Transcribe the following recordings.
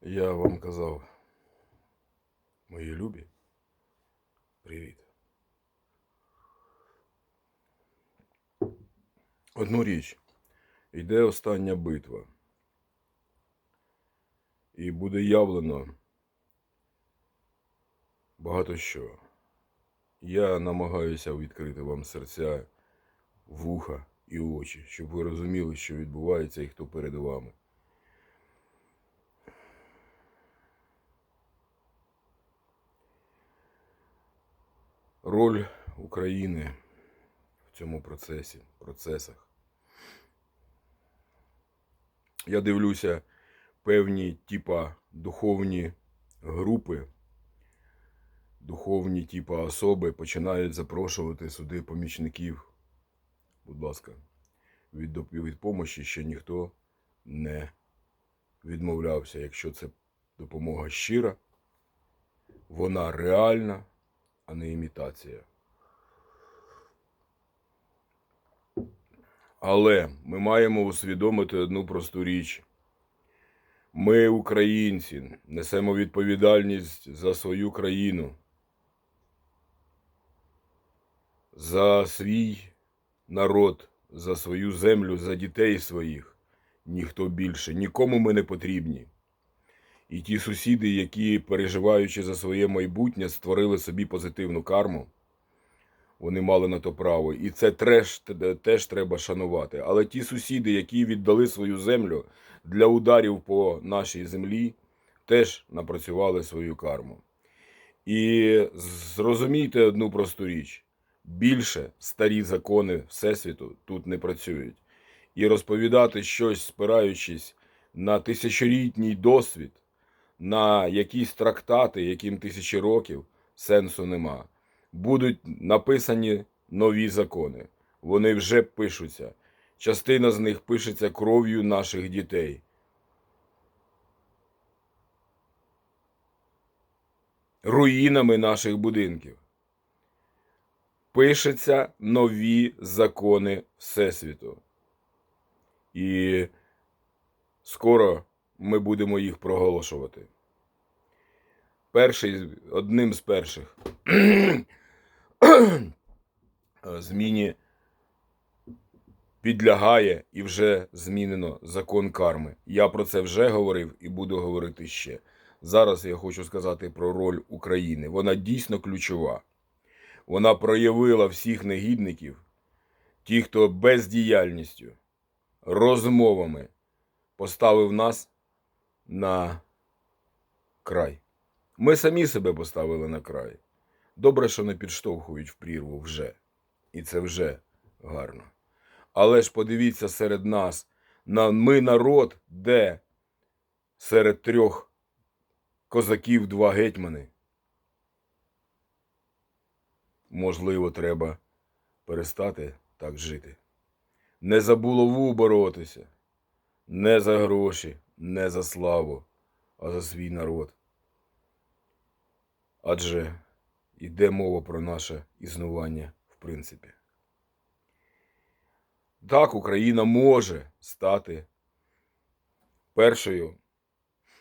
Я вам казав, мої любі, привіт. Одну річ. Йде остання битва. І буде явлено багато що. Я намагаюся відкрити вам серця, вуха і очі, щоб ви розуміли, що відбувається і хто перед вами. Роль України в цьому процесі, процесах. Я дивлюся певні типа духовні групи, духовні типа особи починають запрошувати сюди помічників. Будь ласка, від, доп- від помощі ще ніхто не відмовлявся. Якщо це допомога щира, вона реальна, а не імітація. Але ми маємо усвідомити одну просту річ. Ми, українці, несемо відповідальність за свою країну, за свій народ, за свою землю, за дітей своїх. Ніхто більше, нікому ми не потрібні. І ті сусіди, які, переживаючи за своє майбутнє, створили собі позитивну карму, вони мали на то право. І це треш, теж треба шанувати. Але ті сусіди, які віддали свою землю для ударів по нашій землі, теж напрацювали свою карму. І зрозумійте одну просту річ: більше старі закони Всесвіту тут не працюють. І розповідати щось, спираючись на тисячолітній досвід, на якісь трактати, яким тисячі років, сенсу нема. Будуть написані нові закони. Вони вже пишуться. Частина з них пишеться кров'ю наших дітей. Руїнами наших будинків. Пишуться нові закони Всесвіту. І скоро ми будемо їх проголошувати. Перший, одним з перших зміні підлягає і вже змінено закон карми. Я про це вже говорив і буду говорити ще. Зараз я хочу сказати про роль України. Вона дійсно ключова. Вона проявила всіх негідників, ті, хто бездіяльністю, розмовами поставив нас на край. Ми самі себе поставили на край. Добре, що не підштовхують в прірву вже. І це вже гарно. Але ж подивіться серед нас, на ми народ, де серед трьох козаків два гетьмани. Можливо, треба перестати так жити. Не за булаву боротися, не за гроші, не за славу, а за свій народ. Адже йде мова про наше існування в принципі. Так, Україна може стати першою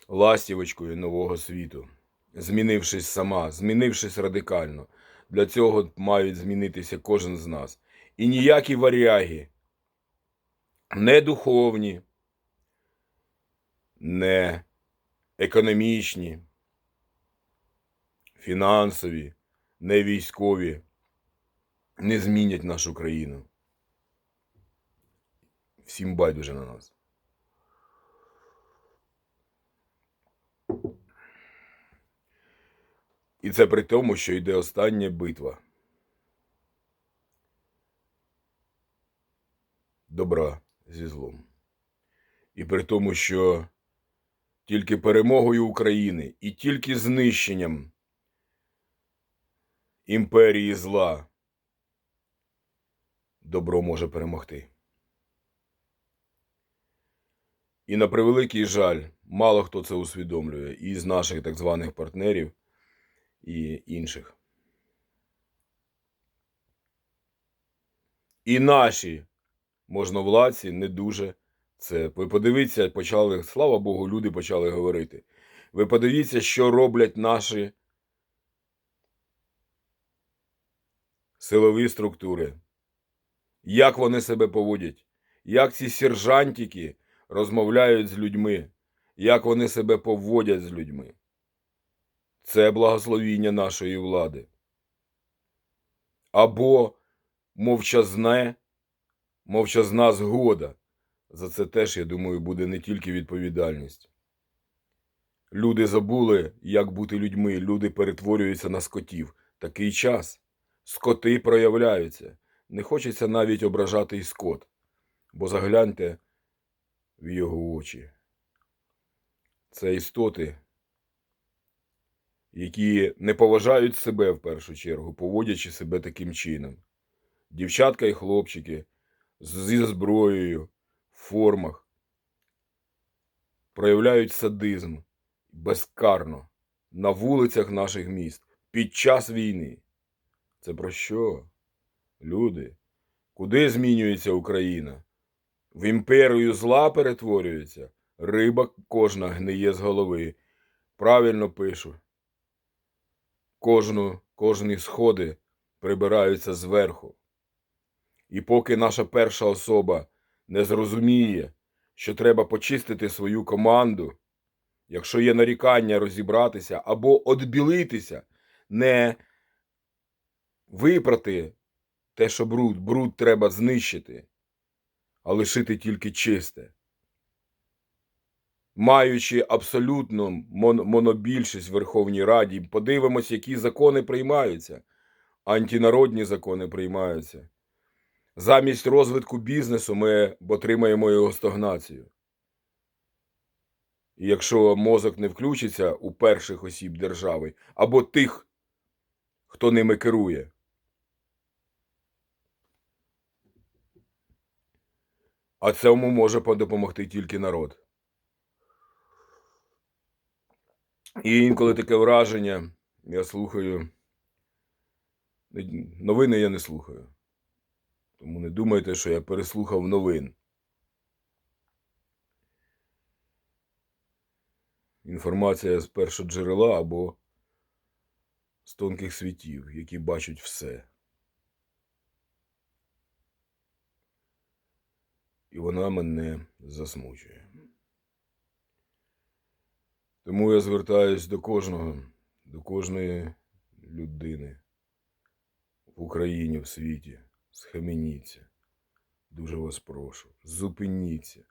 ластівочкою нового світу, змінившись сама, змінившись радикально. Для цього мають змінитися кожен з нас. І ніякі варяги, не духовні, не економічні, фінансові, не військові не змінять нашу країну. Всім байдуже на нас. І це при тому, що йде остання битва. Добра зі злом. І при тому, що тільки перемогою України і тільки знищенням імперії зла добро може перемогти. І на превеликий жаль, мало хто це усвідомлює із наших так званих партнерів і інших. І наші можновладці не дуже це. Ви подивіться, почали, слава Богу, люди почали говорити. Ви подивіться, що роблять наші силові структури. Як вони себе поводять, як ці сержантики розмовляють з людьми, як вони себе поводять з людьми. Це благословіння нашої влади. Або мовчазне, мовчазна згода. За це теж, я думаю, буде не тільки відповідальність. Люди забули, як бути людьми, люди перетворюються на скотів. Такий час. Скоти проявляються. Не хочеться навіть ображати і скот, бо загляньте в його очі. Це істоти, які не поважають себе в першу чергу, поводячи себе таким чином. Дівчатка і хлопчики зі зброєю формах проявляють садизм безкарно на вулицях наших міст під час війни. Це про що? Люди, куди змінюється Україна? В імперію зла перетворюється, риба кожна гниє з голови. Правильно пишу. Кожну, кожні сходи прибираються зверху. І поки наша перша особа не зрозуміє, що треба почистити свою команду, якщо є нарікання розібратися або одбілитися, не випрати те, що бруд, бруд треба знищити, а лишити тільки чисте. Маючи абсолютну мон- монобільшість в Верховній Раді, подивимось, які закони приймаються. Антинародні закони приймаються. Замість розвитку бізнесу ми отримаємо його стагнацію. І якщо мозок не включиться у перших осіб держави або тих, хто ними керує, а цьому може допомогти тільки народ. І інколи таке враження, я слухаю. Новини я не слухаю. Тому не думайте, що я переслухав новин. Інформація з першого джерела або з тонких світів, які бачать все. І вона мене засмучує. Тому я звертаюсь до кожного, до кожної людини в Україні, в світі. Схаменіться. Дуже вас прошу. Зупиніться.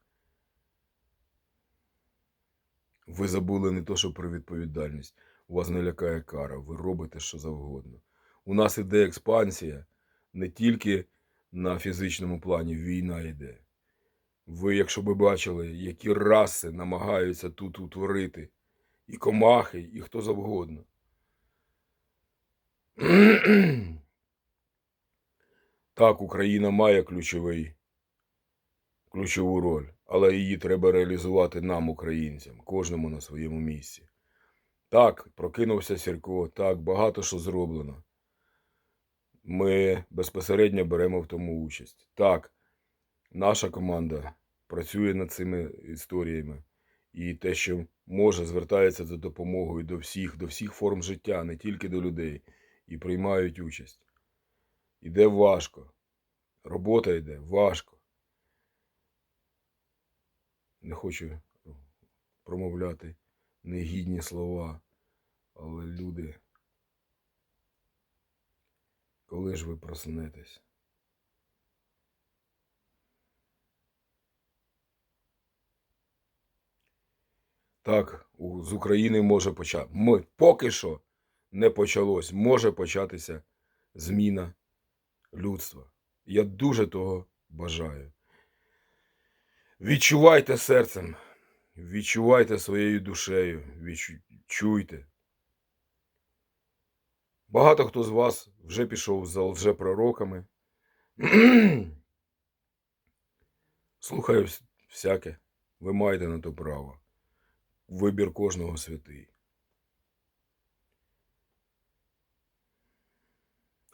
Ви забули не то, що про відповідальність. У вас не лякає кара, ви робите що завгодно. У нас іде експансія не тільки на фізичному плані, війна йде. Ви, якщо би бачили, які раси намагаються тут утворити, і комахи, і хто завгодно. Так, Україна має ключовий, ключову роль, але її треба реалізувати нам, українцям, кожному на своєму місці. Так, прокинувся Сірко, так, багато що зроблено. Ми безпосередньо беремо в тому участь. Так, наша команда працює над цими історіями. І те, що може, звертається за допомогою до всіх, до всіх форм життя, не тільки до людей, і приймають участь. Іде важко. Робота йде важко. Не хочу промовляти негідні слова, але люди, коли ж ви проснетесь? Так, з України може почати. Ми поки що не почалось. Може початися зміна людства. Я дуже того бажаю. Відчувайте серцем, відчувайте своєю душею, відчуйте. Багато хто з вас вже пішов за лжепророками. Слухаю всяке. Ви маєте на то право. Вибір кожного святий.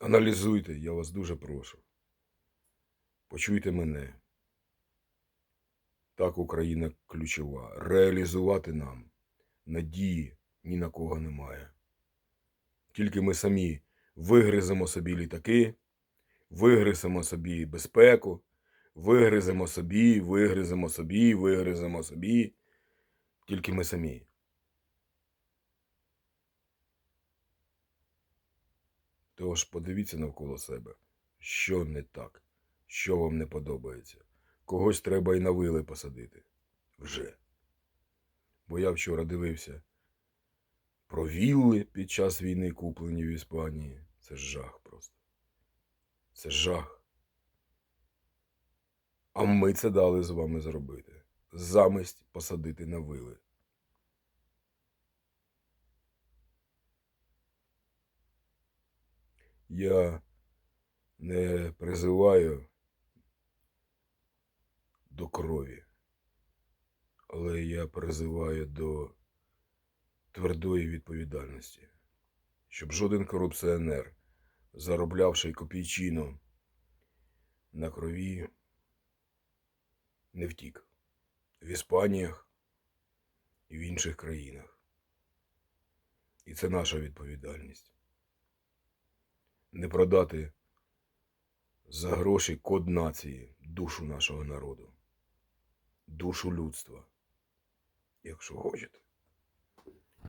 Аналізуйте, я вас дуже прошу. Почуйте мене. Так Україна ключова. Реалізувати нам надії ні на кого немає. Тільки ми самі вигриземо собі літаки, вигриземо собі безпеку, вигриземо собі, вигриземо собі, вигриземо собі. Тільки ми самі. Тож подивіться навколо себе, що не так, що вам не подобається. Когось треба і на вили посадити. Вже. Бо я вчора дивився про вілли під час війни, куплені в Іспанії. Це жах просто. Це жах. А ми це дали з вами зробити. Замість посадити на вили. Я не призиваю до крові, але я призиваю до твердої відповідальності, щоб жоден корупціонер, зароблявши копійчину на крові, не втік в Іспаніях і в інших країнах. І це наша відповідальність. Не продати за гроші код нації душу нашого народу, душу людства, якщо хочете.